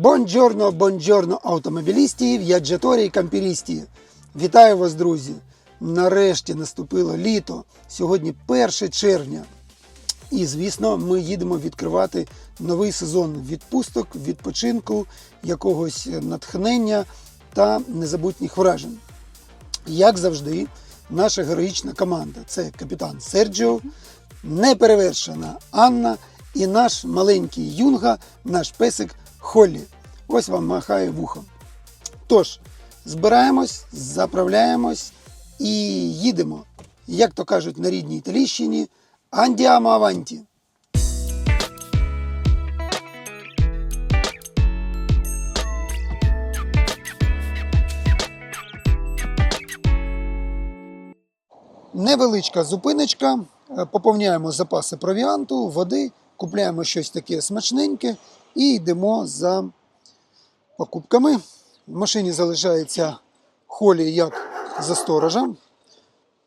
Бонджорно, бонджорно, автомобілісті, в'яджаторі і кампірісті. Вітаю вас, друзі! Нарешті наступило літо. Сьогодні 1 червня. І, звісно, ми їдемо відкривати новий сезон відпусток, відпочинку, якогось натхнення та незабутніх вражень. Як завжди, наша героїчна команда це капітан Серджіо, неперевершена Анна і наш маленький юнга, наш песик Холлі. Ось вам махає вухом. Тож, збираємось, заправляємось і їдемо. Як то кажуть на рідній Італійщині, Андіамо Аванті. Невеличка зупиночка, поповняємо запаси провіанту, води, купляємо щось таке смачненьке і йдемо за покупками. В машині залишається холі як за сторожем.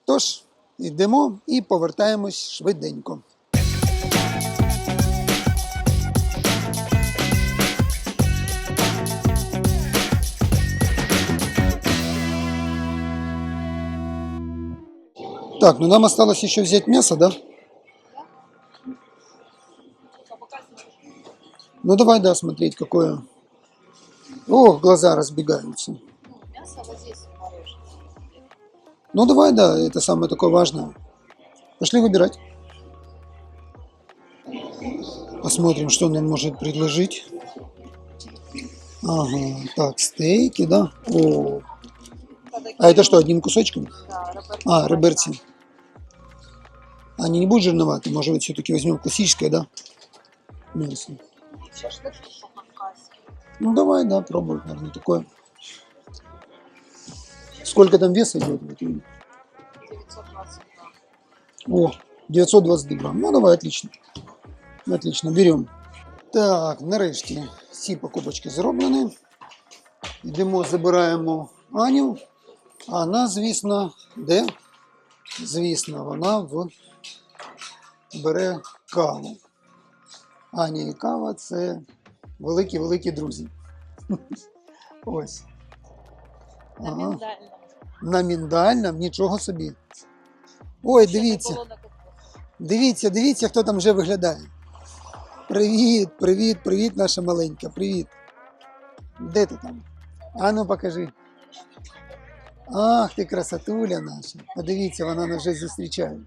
Тож, йдемо і повертаємось швиденько. Так, ну нам осталось еще взять мясо, да? Ну давай, да, смотреть, какое. О, глаза разбегаются. Ну, мясо вот здесь. Ну давай, да, это самое такое важное. Пошли выбирать. Посмотрим, что нам может предложить. Ага, так, стейки, да? О, а это что, одним кусочком? Да. А, реберцы. Они не будут жирноватые, может быть, все-таки возьмем классическое, да? Мясо. Шашлык. Ну давай, да, пробовать, наверное, такое. Сколько там веса идет? 920 грамм. О, 920 грамм. Ну давай, отлично. Отлично, берем. Так, нарешті всі покупочки зроблені. Йдемо, забираємо Аню. А вона, звісно, де? Звісно, вона в... бере каву. Аня і кава це великі-великі друзі. Ось. На Ага. На міндальному, нічого собі. Ой, Ще дивіться. Дивіться, дивіться, хто там вже виглядає. Привіт, привіт, привіт, наша маленька, привіт. Де ти там? Ану, покажи. Ах, ти красотуля наша. Подивіться, вона нас вже зустрічає.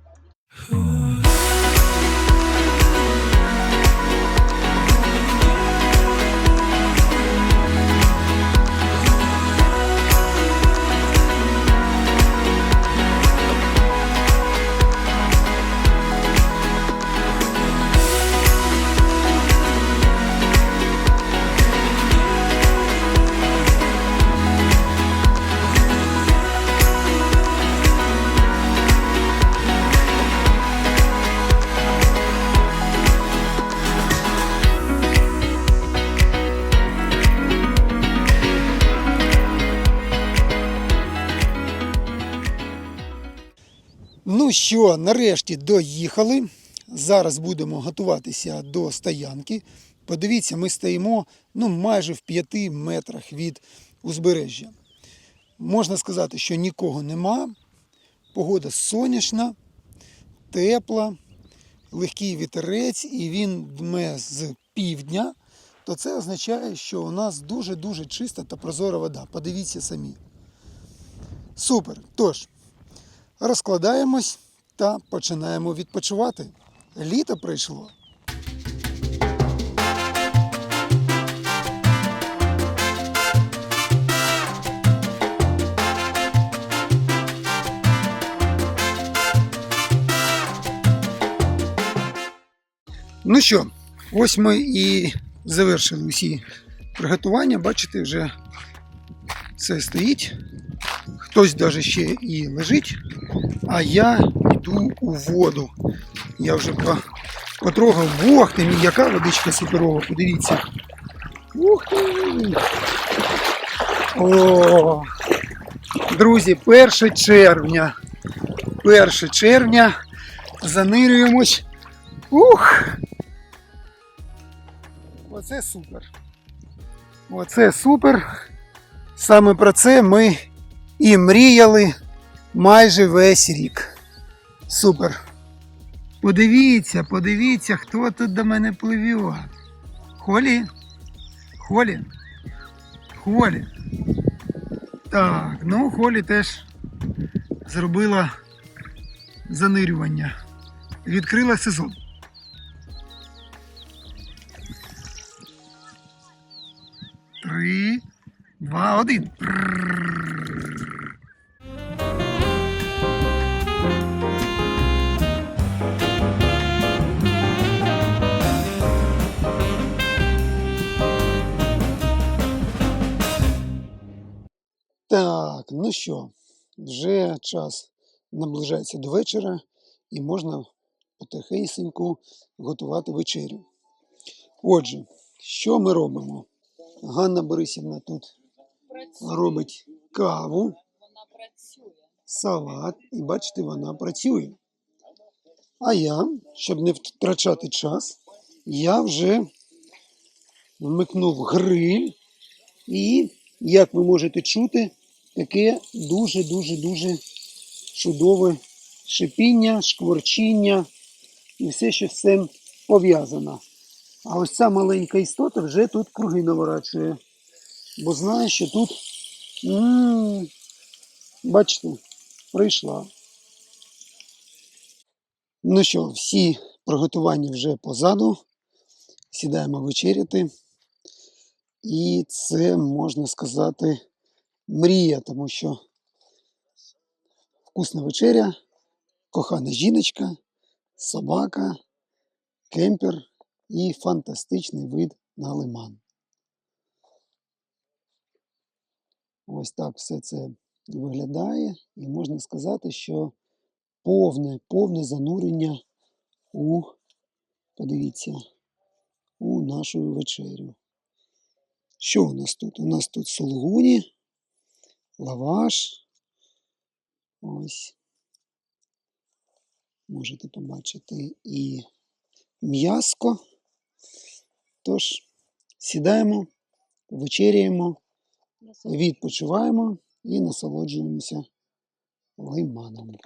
Ну що, нарешті доїхали. Зараз будемо готуватися до стоянки. Подивіться, ми стоїмо ну, майже в 5 метрах від узбережжя. Можна сказати, що нікого нема. Погода сонячна, тепла, легкий вітерець, і він дме з півдня. То це означає, що у нас дуже-дуже чиста та прозора вода. Подивіться самі. Супер. Тож, розкладаємось та починаємо відпочивати. Літо прийшло. Ну що, ось ми і завершили усі приготування. Бачите, вже все стоїть. Хтось навіть ще і лежить, а я йду у воду. Я вже по- потрогав, бог ти мій, яка водичка суперова, подивіться. Ух ти! О, друзі, 1 червня. 1 червня. Занирюємось. Ух! Оце супер. Оце супер. Саме про це ми і мріяли майже весь рік. Супер. Подивіться, подивіться, хто тут до мене пливе. Холі? Холі? Холі. Так, ну Холі теж зробила занирювання. Відкрила сезон. Три, два, один. Так, ну що, вже час наближається до вечора і можна потихеньку готувати вечерю. Отже, що ми робимо? Ганна Борисівна тут робить каву, Вона салат, і бачите, вона працює. А я, щоб не втрачати час, я вже вмикнув гриль, і, як ви можете чути, таке дуже-дуже-дуже чудове шипіння, шкварчіння і все, що з цим пов'язано. А ось ця маленька істота вже тут круги наворачує. Бо знає, що тут, м, бачите, прийшла. Ну що, всі приготування вже позаду. Сідаємо вечеряти. І це, можна сказати, мрія, тому що вкусна вечеря, кохана жіночка, собака, кемпер і фантастичний вид на лиман. Ось так все це виглядає, і можна сказати, що повне, повне занурення у, подивіться, у нашу вечерю. Що у нас тут? У нас тут сулгуні, лаваш. Ось. Можете побачити і м'яско. Тож, сідаємо, вечеряємо, відпочиваємо і насолоджуємося лиманом.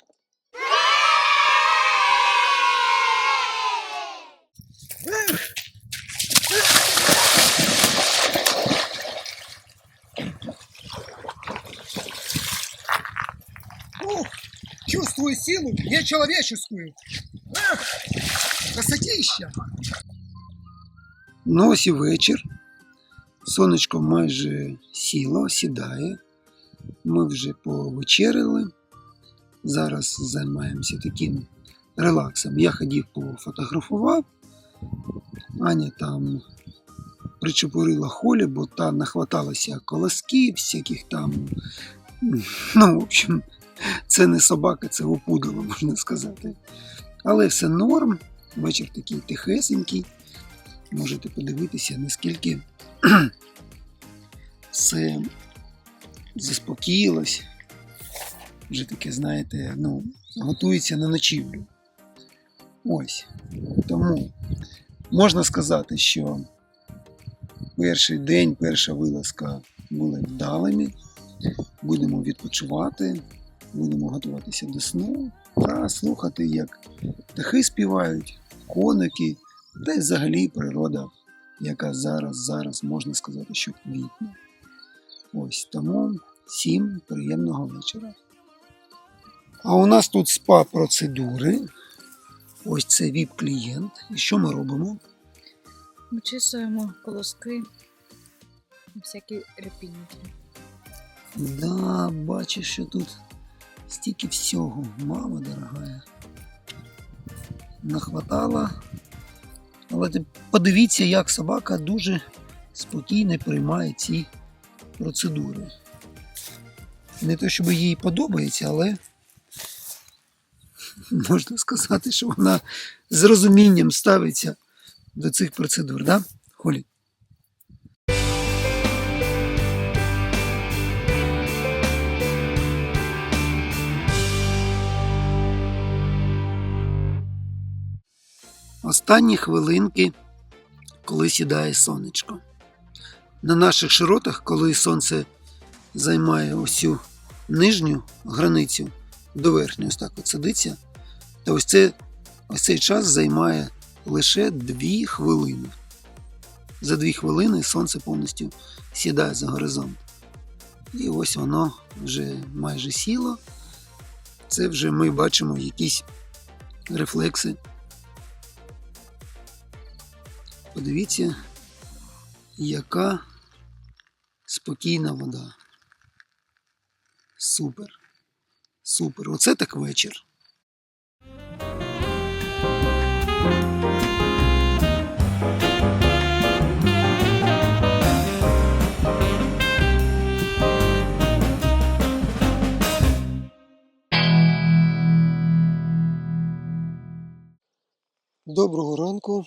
Ух, чувствую силу, нечеловеческую. Эх, красотища. Ну ось і вечір. Сонечко майже сіло, сідає. Ми вже повечеряли. Зараз займаємося таким релаксом. Я ходив пофотографував. Аня там причепурила холі, бо там нахваталося колосків, всяких там. Ну, в общем, це не собака, це опудало, можна сказати. Але все норм. Вечір такий тихесенький. Можете подивитися, наскільки все заспокоїлось. Вже таке, знаєте, ну, готується на ночівлю. Ось. Тому можна сказати, що перший день, перша вилазка були вдалими. Будемо відпочивати, будемо готуватися до сну та слухати, як птахи співають, коники, та й взагалі природа, яка зараз, зараз можна сказати, що квітне. Ось тому всім приємного вечора. А у нас тут спа-процедури. Ось це ВІП-клієнт. І що ми робимо? Вичисуємо колоски, всякі репінки. Да, бачиш, що тут стільки всього, мама дорогая. Нахватала. Але подивіться, як собака дуже спокійно приймає ці процедури. Не те, щоб їй подобається, але можна сказати, що вона з розумінням ставиться до цих процедур, да? Холі? Останні хвилинки, коли сідає сонечко. на наших широтах, коли сонце займає цю нижню границю до верхньої, ось так от садиться, то ось, це, ось цей час займає лише 2 хвилини. За 2 хвилини сонце повністю сідає за горизонт. І ось воно вже майже сіло. Це вже ми бачимо якісь рефлекси. Подивіться, яка спокійна вода. Супер. Супер. Оце так вечір. Доброго ранку.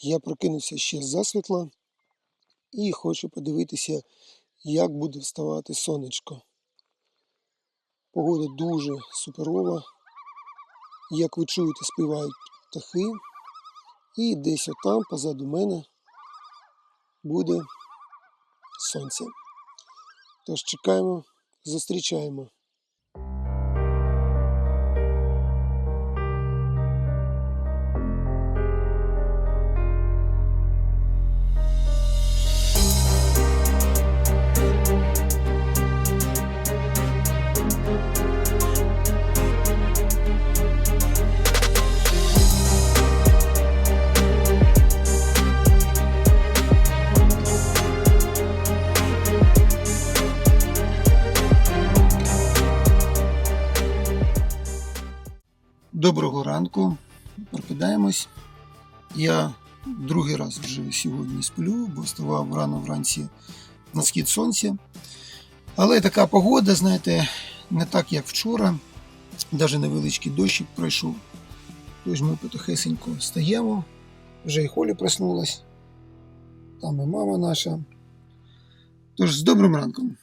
Я прокинувся ще з засвітла і хочу подивитися, як буде вставати сонечко. Погода дуже суперова. Як ви чуєте, співають птахи. І десь отам, позаду мене, буде сонце. Тож чекаємо, зустрічаємо. Ранку. Прокидаємось. Я другий раз вже сьогодні сплю, бо вставав рано вранці на схід сонця. Але така погода, знаєте, не так, як вчора. Навіть невеличкий дощик пройшов. Тож ми потихесенько стаємо. Вже і Холі проснулась. Там і мама наша. Тож з добрим ранком.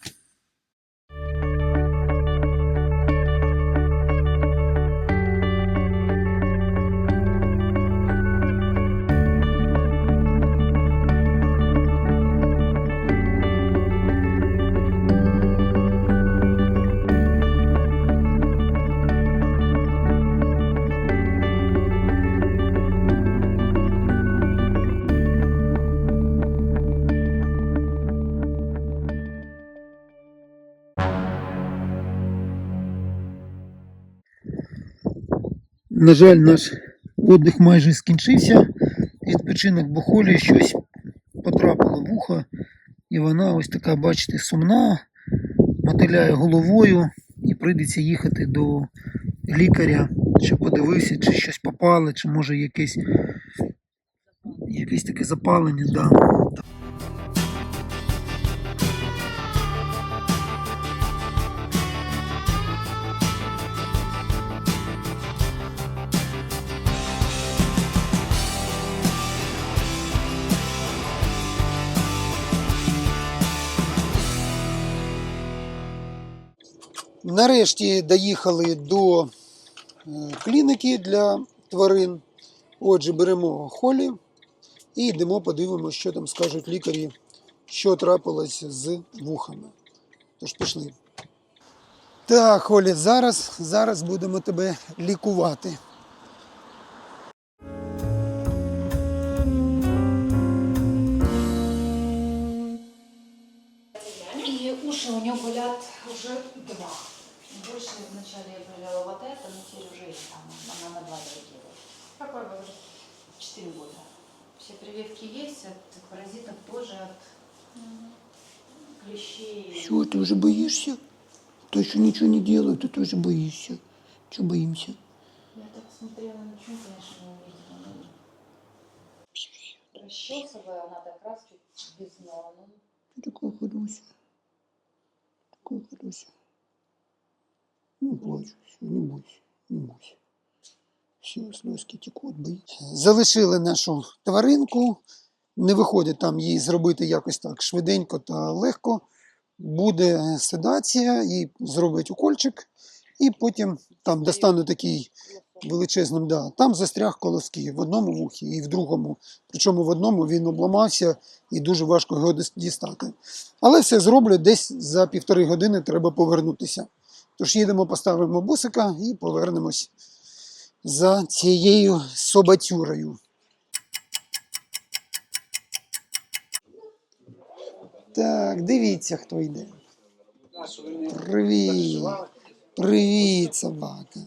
На жаль, наш віддих майже скінчився. Відпочинок Бохолі щось потрапило в ухо, і вона ось така, бачите, сумна, мотиляє головою, і прийдеться їхати до лікаря, щоб подивився, чи щось попало, чи може якесь, якесь таке запалення. Да. Нарешті доїхали до е, клініки для тварин. Отже, беремо холі і йдемо подивимося, що там скажуть лікарі, що трапилось з вухами. Тож пішли. Так, Холі, зараз, зараз будемо тебе лікувати. Паразитов тоже, от клещей. Що, ти вже боїшся? То, що нічого не делают, ти теж боїшся. Чого боїмося? Я так смотрела, ничего, конечно, не увидела. Ну, расчесывая, она так раз чуть без но ну, Ти така хороша. Така хороша. Не плачу, все, не бойся, не бойся. Все, сльозки текуть, боїться. Залишили нашу тваринку. Не виходить там їй зробити якось так швиденько та легко. Буде седація, їй зроблять укольчик, і потім там достану такий величезним, да. Там застряг колоски в одному вухі і в другому. Причому в одному він обламався і дуже важко його дістати. Але все зроблю десь за півтори години треба повернутися. Тож їдемо, поставимо бусика і повернемось за цією собатюрою. Так, дивіться, хто йде. Привіт. Привіт, собака.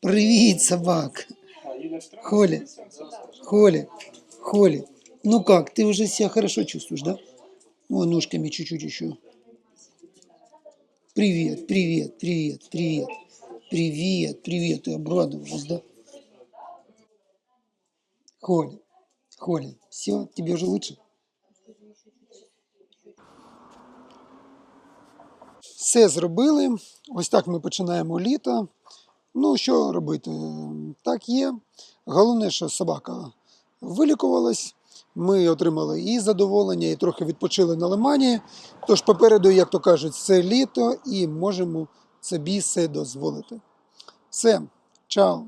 Привіт, собака. Холя. Холя. Холя. Ну как, ты уже себя хорошо чувствуешь, да? О, ножками чуть-чуть еще. Привет, привет, привет, привет. Привет, привет. Ты обрадовалась, да? Холя, Холя, все, тебе уже лучше? Все зробили. Ось так ми починаємо літо. Ну, що робити? Так є. Головне, що собака вилікувалась. Ми отримали і задоволення, і трохи відпочили на лимані. Тож попереду, як то кажуть, це літо і можемо собі все дозволити. Все, чао!